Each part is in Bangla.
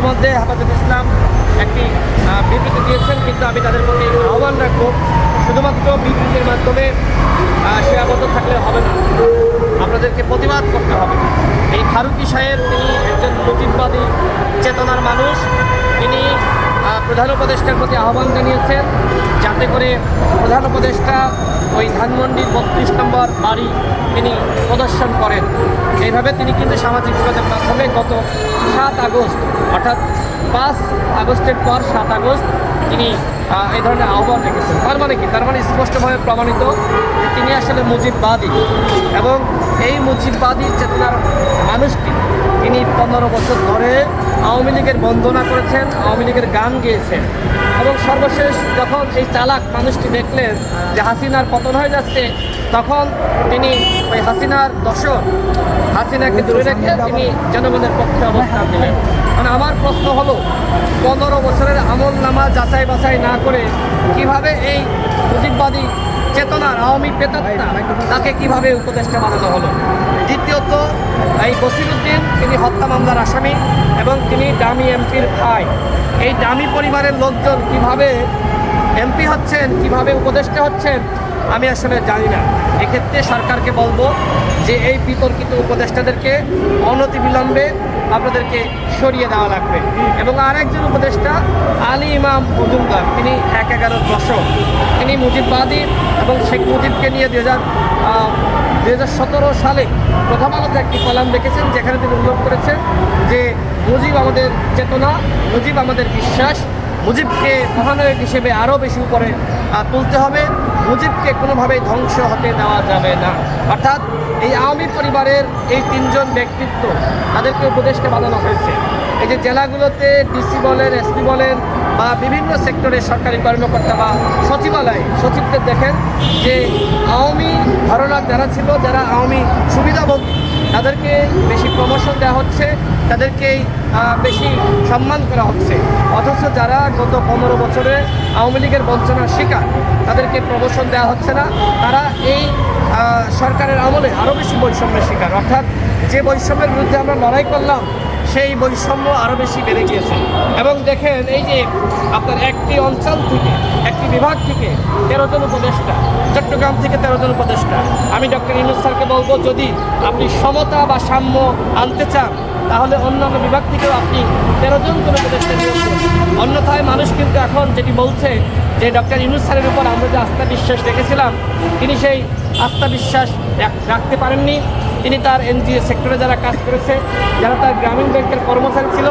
ইতিমধ্যে হেফাজত ইসলাম একটি বিবৃতি দিয়েছেন, কিন্তু আমি তাদের প্রতি আহ্বান রাখব। শুধুমাত্র বিবৃতির মাধ্যমে সীমাবদ্ধ থাকলে হবে না। আপনাদেরকে প্রতিবাদ করতে হবে। এই ফারুকি সাহেব তিনি একজন নতুনবাদী চেতনার মানুষ। তিনি প্রধান উপদেষ্টার প্রতি আহ্বান জানিয়েছেন, যাতে করে প্রধান উপদেষ্টা ওই ধানমন্ডির বত্রিশ নম্বর বাড়ি তিনি প্রদর্শন করেন। এইভাবে তিনি কিন্তু সামাজিক যোগাযোগ মাধ্যমে গত সাত আগস্ট, অর্থাৎ পাঁচ আগস্টের পর সাত আগস্ট তিনি এই ধরনের আহ্বান রেখেছেন। তার মানে কি? তার মানে স্পষ্টভাবে প্রমাণিত যে তিনি আসলে মুজিববাদী এবং এই মুজিববাদী চেতনার মানুষটি তিনি পনেরো বছর ধরে আওয়ামী লীগের বন্দনা করেছেন, আওয়ামী লীগের গান গেয়েছেন। এবং সর্বশেষ যখন এই চালাক মানুষটি দেখলেন যে হাসিনার পতন হয়ে যাচ্ছে, তখন তিনি ওই হাসিনার দশক হাসিনাকে দূরে রেখে তিনি জনগণের পক্ষে অবস্থান নিলেন। মানে আমার প্রশ্ন হলো, পনেরো বছরের আমল নামা যাচাই বাছাই না করে কীভাবে এই মুজিববাদী চেতনার আওয়ামী পেতাত্তা তাকে কীভাবে উপদেষ্টা বানানো হলো? দ্বিতীয়ত, এই বসিরুদ্দিন তিনি হত্যা মামলার আসামি এবং তিনি ডামি এমপির ভাই। এই ডামি পরিবারের লোকজন কীভাবে এমপি হচ্ছেন, কীভাবে উপদেষ্টা হচ্ছেন আমি আসলে জানি না। এক্ষেত্রে সরকারকে বলব যে এই বিতর্কিত উপদেষ্টাদেরকে অনতিবিলম্বে আপনাদেরকে সরিয়ে দেওয়া লাগবে। এবং আরেকজন উপদেষ্টা, আলী ইমাম মজুমদার, তিনি এক এগারোর দশক। তিনি মুজিববাদী এবং শেখ মুজিবকে নিয়ে দু হাজার সতেরো সালে প্রথম আলোতে একটি কলাম দেখেছেন, যেখানে তিনি উল্লেখ করেছেন যে মুজিব আমাদের চেতনা, মুজিব আমাদের বিশ্বাস মুজিবকে মহানায়ক হিসেবে আরও বেশি উপরে তুলতে হবে। মুজিবকে কোনোভাবেই ধ্বংস হতে দেওয়া যাবে না। অর্থাৎ এই আওয়ামী পরিবারের এই তিনজন ব্যক্তিত্ব, তাদেরকে উপদেশকে বানানো হয়েছে। এই যে জেলাগুলোতে ডিসি বলেন, এসপি বলেন, বা বিভিন্ন সেক্টরের সরকারি কর্মকর্তা বা সচিবালয়, সচিবদের দেখেন যে আওয়ামী ধারণার যারা ছিল, যারা আওয়ামী সুবিধাভোগী তাদেরকে বেশি প্রমোশন দেওয়া হচ্ছে, তাদেরকেই বেশি সম্মান করা হচ্ছে। অথচ যারা গত পনেরো বছরে আওয়ামী লীগের বঞ্চনার শিকার, তাদেরকে প্রমোশন দেওয়া হচ্ছে না। তারা এই সরকারের আমলে আরও বেশি বৈষম্যের শিকার। অর্থাৎ যে বৈষম্যের বিরুদ্ধে আমরা লড়াই করলাম সেই বৈষম্য আরও বেশি বেড়ে গিয়েছে। এবং দেখেন, এই যে আপনার একটি অঞ্চল থেকে একটি বিভাগ থেকে তেরো জন উপদেষ্টা, চট্টগ্রাম থেকে তেরো জন উপদেষ্টা। আমি ডক্টর ইনুস স্যারকে বলব, যদি আপনি সমতা বা সাম্য আনতে চান, তাহলে অন্যান্য বিভাগ থেকেও আপনি তেরো জন করে উপদেষ্টা করুন। অন্যথায় মানুষ কিন্তু এখন যেটি বলছে, যে ডক্টর ইনুস স্যারের উপর আমরা যে আস্থা বিশ্বাস রেখেছিলাম, তিনি সেই আস্থা বিশ্বাস রাখতে পারেননি। তিনি তার এনজিও সেক্টরে যারা কাজ করেছে, যারা তার গ্রামীণ ব্যাংকের কর্মচারী ছিল,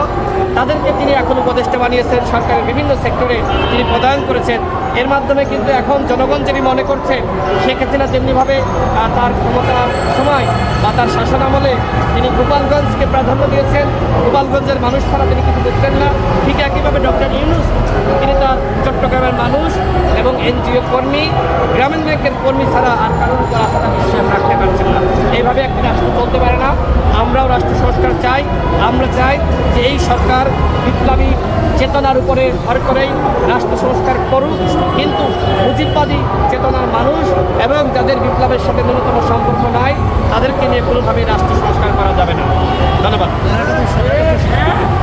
তাদেরকে তিনি এখন উপদেষ্টা বানিয়েছেন। সরকারের বিভিন্ন সেক্টরে তিনি প্রদান করেছেন। এর মাধ্যমে কিন্তু এখন জনগণ যেটি মনে করছে, শেখ হাসিনা যেমনিভাবে তার ক্ষমতার সময় বা তার শাসন আমলে তিনি গোপালগঞ্জকে প্রাধান্য দিয়েছেন, গোপালগঞ্জের মানুষ ছাড়া তিনি কিছু বুঝতেন না। ঠিক একইভাবে ডক্টর ইউনুস, তিনি তার চট্টগ্রামের মানুষ এবং এনজিও কর্মী, গ্রামীণ ব্যাংকের কর্মী ছাড়া আর কারোর উপর আস্থা বিশ্বাস রাখতে পারছেন না এইভাবে একটি রাষ্ট্র চলতে পারে না। আমরাও রাষ্ট্র সংস্কার চাই। আমরা চাই যে এই সরকার বিপ্লবী চেতনার উপরে ভর করেই রাষ্ট্র সংস্কার করুক। কিন্তু মুজিববাদী চেতনার মানুষ এবং যাদের বিপ্লবের সাথে ন্যূনতম সম্পর্ক নাই, তাদেরকে নিয়ে কোনোভাবেই রাষ্ট্র সংস্কার করা যাবে না ধন্যবাদ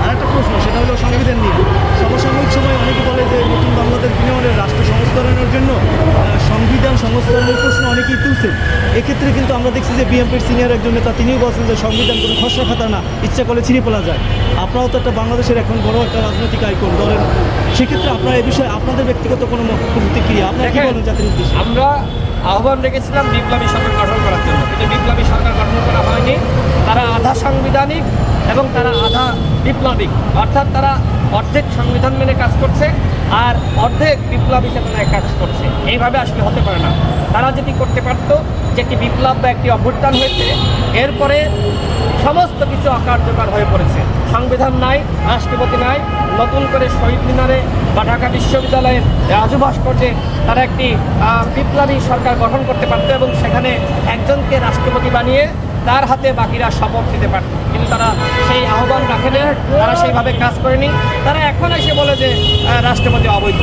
আর একটা প্রশ্ন সেটা হলো সংবিধান নিয়ে সমসাময়িক সময় অনেকে বলে যে নতুন বাংলাদেশ বিনিময়ের রাষ্ট্র সংস্করণের জন্য আহ, সংবিধান সংস্করণের প্রশ্ন তুলছেন এক্ষেত্রে কিন্তু আমরা দেখছি যে বিএনপির সিনিয়র একজন নেতা তিনিও বলছেন যে সংবিধান কোনো খসড়া খাতা না ইচ্ছা করলে ছিঁড়ে ফেলা যায়। আপনারাও তো একটা বাংলাদেশের এখন বড় একটা রাজনৈতিক আইকন দলের সেক্ষেত্রে আপনারা এই বিষয়ে আপনাদের ব্যক্তিগত কোনো প্রতিক্রিয়া? আপনারা কি বলেন জাতির উদ্দেশ্যে? আমরা আহ্বান রেখেছিলাম বিপ্লবী সরকার গঠন করার জন্য। কিন্তু বিপ্লবী সরকার গঠন করা হয়নি। তারা আধা সাংবিধানিক এবং তারা আধা বিপ্লবিক। অর্থাৎ তারা অর্ধেক সংবিধান মেনে কাজ করছে। আর অর্ধেক বিপ্লবী চেতনায় কাজ করছে। এইভাবে আসলে হতে পারে না। তারা যেটি করতে পারত, যে একটি বিপ্লব বা একটি অভ্যুত্থান হয়েছে, এরপরে সমস্ত কিছু অকার্যকর হয়ে পড়েছে। সংবিধান নাই, রাষ্ট্রপতি নাই, নতুন করে শহীদ মিনারে বা ঢাকা বিশ্ববিদ্যালয়ের রাজু ভাস্কর্যে তারা একটি বিপ্লবী সরকার গঠন করতে পারতো এবং সেখানে একজনকে রাষ্ট্রপতি বানিয়ে তার হাতে বাকিরা শপথ দিতে পারত। কিন্তু তারা সেই আহ্বান রাখেনি তারা সেইভাবে কাজ করেনি। তারা এখন এসে বলে যে রাষ্ট্রপতি অবৈধ।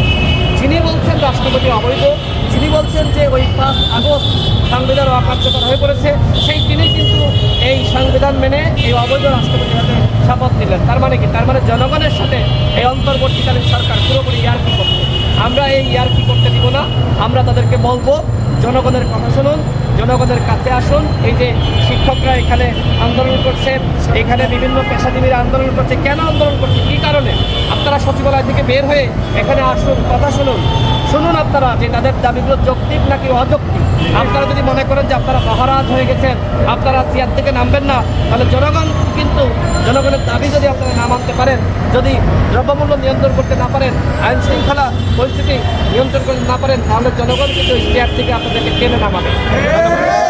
যিনি বলছেন রাষ্ট্রপতি অবৈধ, যিনি বলছেন যে ওই পাঁচ আগস্ট সংবিধান অকার্যকর হয়ে পড়েছে, সেই তিনি কিন্তু এই সংবিধান মেনে এই অবৈধ রাষ্ট্রপতির হাতে শপথ নিলেন। তার মানে কি? তার মানে জনগণের সাথে এই অন্তর্বর্তীকালীন সরকার পুরোপুরি ইয়ারকি করছে আমরা এই ইয়ারকি করতে দিব না? আমরা তাদেরকে বলব, জনগণের কথা শুনুন জনগণের কাছে আসুন। এই যে শিক্ষকরা এখানে আন্দোলন করছে, এখানে বিভিন্ন পেশাজীবীরা আন্দোলন করছে। কেন আন্দোলন করছে? কী কারণে? আপনারা সচিবালয় থেকে বের হয়ে এখানে আসুন, কথা শুনুন। শুনুন আপনারা যে তাদের দাবিগুলো যৌক্তিক নাকি অযৌক্তিক? আপনারা যদি মনে করেন যে আপনারা মহারাজ হয়ে গেছেন, আপনারা চেয়ার থেকে নামবেন না, তাহলে জনগণ কিন্তু, জনগণের দাবি যদি আপনারা না মানতে পারেন, যদি দ্রব্যমূল্য নিয়ন্ত্রণ করতে না পারেন, আইন শৃঙ্খলা পরিস্থিতি নিয়ন্ত্রণ করতে না পারেন, তাহলে জনগণ কিন্তু চেয়ার থেকে আপনাদেরকে টেনে নামাবে। ধন্যবাদ